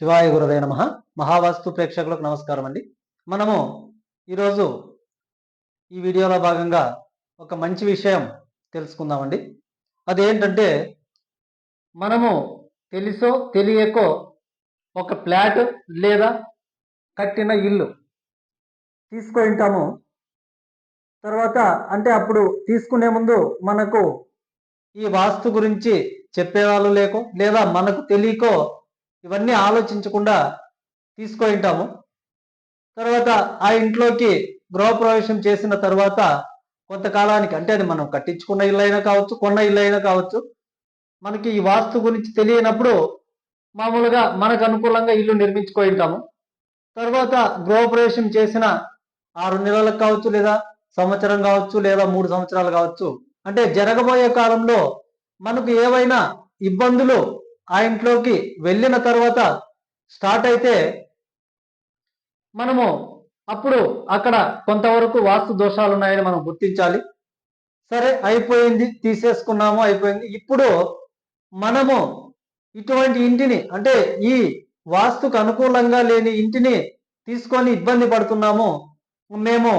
శివాయ గురుదయ నమ. మహావాస్తు ప్రేక్షకులకు నమస్కారం అండి మనము ఈరోజు ఈ వీడియోలో భాగంగా ఒక మంచి విషయం తెలుసుకుందామండి. అదేంటంటే మనము తెలుసో తెలియకో ఒక ఫ్లాట్ లేదా కట్టిన ఇల్లు తీసుకుంటాము తర్వాత అంటే అప్పుడు తీసుకునే ముందు మనకు ఈ వాస్తు గురించి చెప్పేవాళ్ళు లేకో లేదా మనకు తెలియకో ఇవన్నీ ఆలోచించకుండా తీసుకుంటాము తర్వాత ఆ ఇంట్లోకి గృహప్రవేశం చేసిన తర్వాత కొంతకాలానికి అంటే అది మనం కట్టించుకున్న ఇల్లు అయినా కావచ్చు కొన్న ఇల్లు అయినా కావచ్చు మనకి ఈ వాస్తు గురించి తెలియనప్పుడు మామూలుగా మనకు అనుకూలంగా ఇల్లు నిర్మించుకొని ఉంటాము. తర్వాత గృహప్రవేశం చేసిన ఆరు నెలలకు కావచ్చు లేదా సంవత్సరం కావచ్చు లేదా మూడు సంవత్సరాలు కావచ్చు అంటే జరగబోయే కాలంలో మనకు ఏవైనా ఇబ్బందులు ఆ ఇంట్లోకి వెళ్ళిన తర్వాత స్టార్ట్ అయితే మనము అప్పుడు అక్కడ కొంతవరకు వాస్తు దోషాలు ఉన్నాయని మనం గుర్తించాలి. సరే అయిపోయింది తీసేసుకున్నాము అయిపోయింది. ఇప్పుడు మనము ఇటువంటి ఇంటిని అంటే ఈ వాస్తుకు అనుకూలంగా లేని ఇంటిని తీసుకొని ఇబ్బంది పడుతున్నాము మేము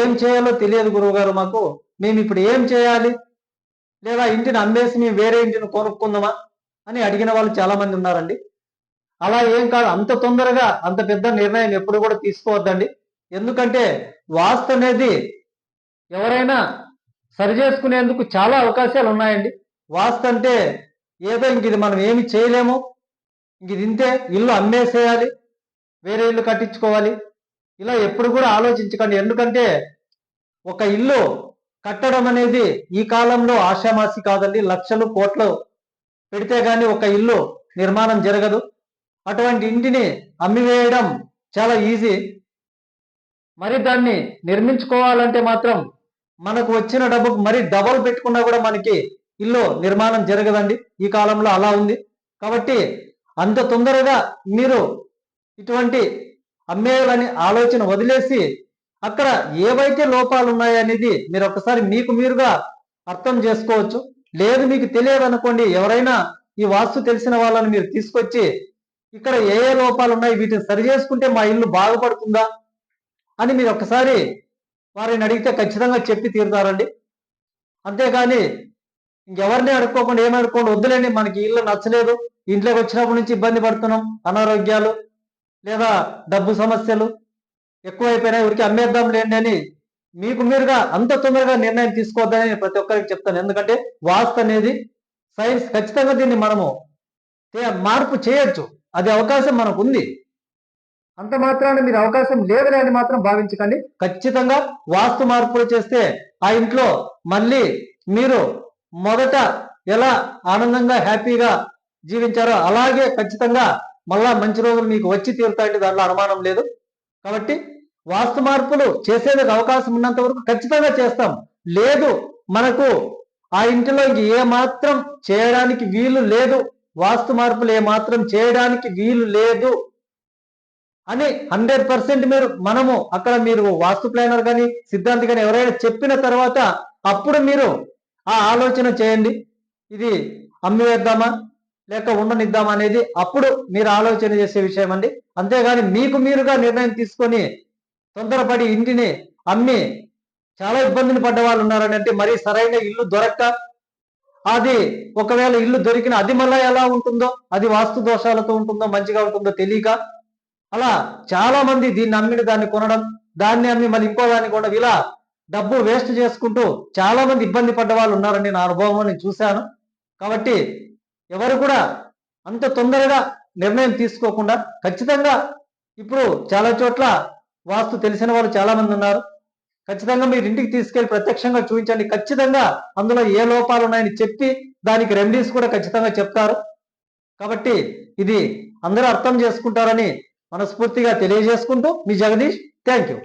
ఏం చేయాలో తెలియదు గురువుగారు మాకు. మేము ఇప్పుడు ఏం చేయాలి? లేదా ఇంటిని అమ్మేసి మేము వేరే ఇంటిని కొనుక్కుందామా? అని అడిగిన వాళ్ళు చాలా మంది ఉన్నారండి. అలా ఏం కాదు అంత తొందరగా అంత పెద్ద నిర్ణయం ఎప్పుడు కూడా తీసుకోవద్దండి. ఎందుకంటే వాస్తు అనేది ఎవరైనా సరి చేసుకునేందుకు చాలా అవకాశాలు ఉన్నాయండి. వాస్తు అంటే ఏదో ఇంక ఇది మనం ఏమి చేయలేము. ఇంక ఇది ఇంతే ఇల్లు అమ్మేసేయాలి వేరే ఇల్లు కట్టించుకోవాలి. ఇలా ఎప్పుడు కూడా ఆలోచించకండి. ఎందుకంటే ఒక ఇల్లు కట్టడం అనేది ఈ కాలంలో ఆషామాసి కాదండి లక్షలు కోట్లు పెడితే గాని ఒక ఇల్లు నిర్మాణం జరగదు. అటువంటి ఇంటిని అమ్మివేయడం చాలా ఈజీ. మరి దాన్ని నిర్మించుకోవాలంటే మాత్రం మనకు వచ్చిన డబ్బుకు మరి డబల్ పెట్టుకున్నా కూడా మనకి ఇల్లు నిర్మాణం జరగదండి. ఈ కాలంలో అలా ఉంది. కాబట్టి అంత తొందరగా మీరు ఇటువంటి అమ్మేయాలని ఆలోచన వదిలేసి అక్కడ ఏవైతే లోపాలు ఉన్నాయనేది మీరు ఒకసారి మీకు మీరుగా అర్థం చేసుకోవచ్చు. లేదు మీకు తెలియదు అనుకోండి ఎవరైనా ఈ వాస్తు తెలిసిన వాళ్ళని మీరు తీసుకొచ్చి ఇక్కడ ఏ ఏ లోపాలు ఉన్నాయి వీటిని సరి చేసుకుంటే మా ఇల్లు బాగుపడుతుందా అని మీరు ఒకసారి వారిని అడిగితే ఖచ్చితంగా చెప్పి తీరుతారండి. అంతేగాని ఇంకెవరిని అడుక్కోకుండా ఏమి అడుక్కోండి వద్దులేండి మనకి ఇల్లు నచ్చలేదు ఇంట్లోకి వచ్చినప్పటి నుంచి ఇబ్బంది పడుతున్నాం అనారోగ్యాలు లేదా డబ్బు సమస్యలు ఎక్కువైపోయినాయి ఊరికి అమ్మేద్దాం లేండి అని మీకు మీరుగా అంత తొందరగా నిర్ణయం తీసుకోవద్దని నేను ప్రతి ఒక్కరికి చెప్తాను. ఎందుకంటే వాస్తు అనేది సైన్స్ ఖచ్చితంగా దీన్ని మనము మార్పు చేయొచ్చు. అది అవకాశం మనకు ఉంది అంత మాత్రాన్ని మీరు అవకాశం లేదని అని మాత్రం భావించకండి. ఖచ్చితంగా వాస్తు మార్పులు చేస్తే ఆ ఇంట్లో మళ్ళీ మీరు మొదట ఎలా ఆనందంగా హ్యాపీగా జీవించారో అలాగే ఖచ్చితంగా మళ్ళా మంచి రోజులు మీకు వచ్చి తీరుతాయంటే దాంట్లో అనుమానం లేదు. కాబట్టి వాస్తు మార్పులు చేసేందుకు అవకాశం ఉన్నంత వరకు ఖచ్చితంగా చేస్తాం. లేదు మనకు ఆ ఇంటిలో ఏ మాత్రం చేయడానికి వీలు లేదు. వాస్తు మార్పులు ఏ మాత్రం చేయడానికి వీలు లేదు అని హండ్రెడ్ పర్సెంట్ మీరు మనము అక్కడ మీరు వాస్తు ప్లానర్ కానీ సిద్ధాంతి కానీ ఎవరైనా చెప్పిన తర్వాత అప్పుడు మీరు ఆ ఆలోచన చేయండి. ఇది అమ్మివేద్దామా లేక ఉండనిద్దామా అనేది అప్పుడు మీరు ఆలోచన చేసే విషయం అండి. అంతేగాని మీకు మీరుగా నిర్ణయం తీసుకొని తొందరపడి ఇంటిని అమ్మి చాలా ఇబ్బందులు పడ్డ వాళ్ళు ఉన్నారని అంటే మరి సరైన ఇల్లు దొరక్క. అది ఒకవేళ ఇల్లు దొరికిన అది మళ్ళా ఎలా ఉంటుందో అది వాస్తు దోషాలతో ఉంటుందో మంచిగా ఉంటుందో తెలియక. అలా చాలా మంది దీన్ని అమ్మిన దాన్ని కొనడం దాన్ని అమ్మి మళ్ళీ ఇంకో దాన్ని కొనడం ఇలా డబ్బు వేస్ట్ చేసుకుంటూ చాలా మంది ఇబ్బంది పడ్డ వాళ్ళు ఉన్నారని నా అనుభవం నేను చూశాను. కాబట్టి ఎవరు కూడా అంత తొందరగా నిర్ణయం తీసుకోకుండా ఖచ్చితంగా ఇప్పుడు చాలా చోట్ల వాస్తు తెలిసిన వాళ్ళు చాలా మంది ఉన్నారు. ఖచ్చితంగా మీరు ఇంటికి తీసుకెళ్ళి ప్రత్యక్షంగా చూపించండి. ఖచ్చితంగా అందులో ఏ లోపాలు ఉన్నాయని చెప్పి దానికి రెమెడీస్ కూడా ఖచ్చితంగా చెప్తారు. కాబట్టి ఇది అందరూ అర్థం చేసుకుంటారని మనస్ఫూర్తిగా తెలియజేసుకుంటూ మీ జగదీష్ థ్యాంక్ యూ